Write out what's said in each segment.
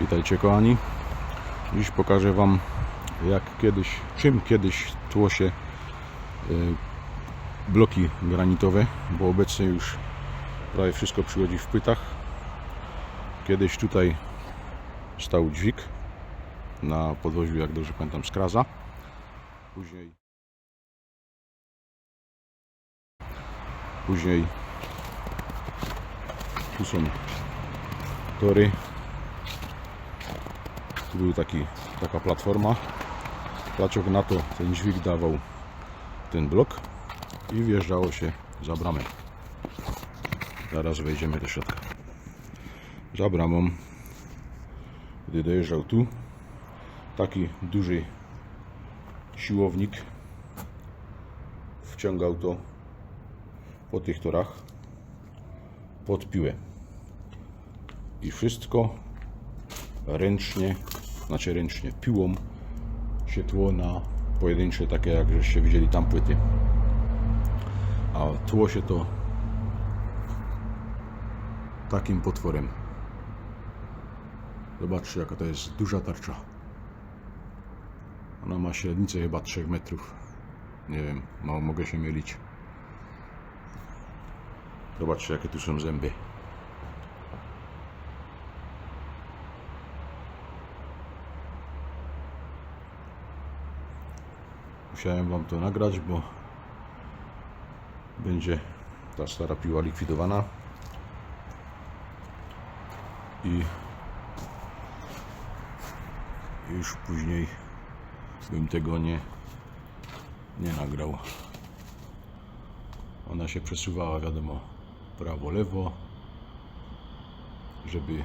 Witajcie kochani. Dziś pokażę Wam jak kiedyś, czym kiedyś tło się y, bloki granitowe, bo obecnie już prawie wszystko przychodzi w płytach. Kiedyś tutaj stał dźwig na podwoziu, jak dobrze pamiętam, z. Później Później tu są tory. Tu był taki, taka platforma. Placiok na to ten dźwig dawał ten blok i wjeżdżało się za bramę. Zaraz wejdziemy do środka. Za bramą, gdy dojeżdżał tu, taki duży siłownik wciągał to po tych torach pod piłę. I wszystko ręcznie, znaczy ręcznie, piłą się tło na pojedyncze, takie jak żeście widzieli tam płyty. A tło się to takim potworem. Zobaczcie jaka to jest duża tarcza. Ona ma średnicę chyba 3 metrów. Nie wiem, mało mogę się mylić. Zobaczcie jakie tu są zęby. Musiałem Wam to nagrać, bo będzie ta stara piła likwidowana i już później bym tego nie nie nagrał. Ona się przesuwała, wiadomo, prawo, lewo, żeby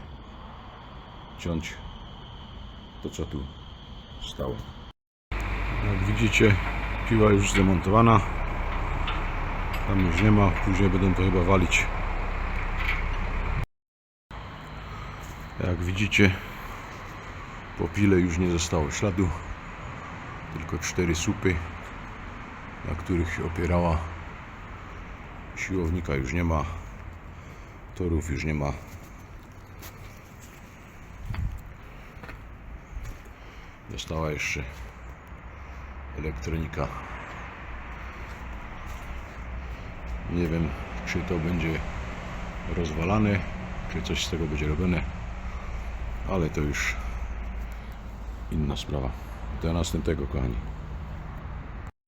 ciąć to, co tu stało. Jak widzicie, piła już zdemontowana. Tam już nie ma, później będą to chyba walić. Jak widzicie, po pile już nie zostało śladu, tylko cztery słupy, na których się opierała Siłownika już nie ma, torów już nie ma. Została jeszcze elektronika. Nie wiem, czy to będzie rozwalane, czy coś z tego będzie robione, ale to już inna sprawa. Do następnego, kochani.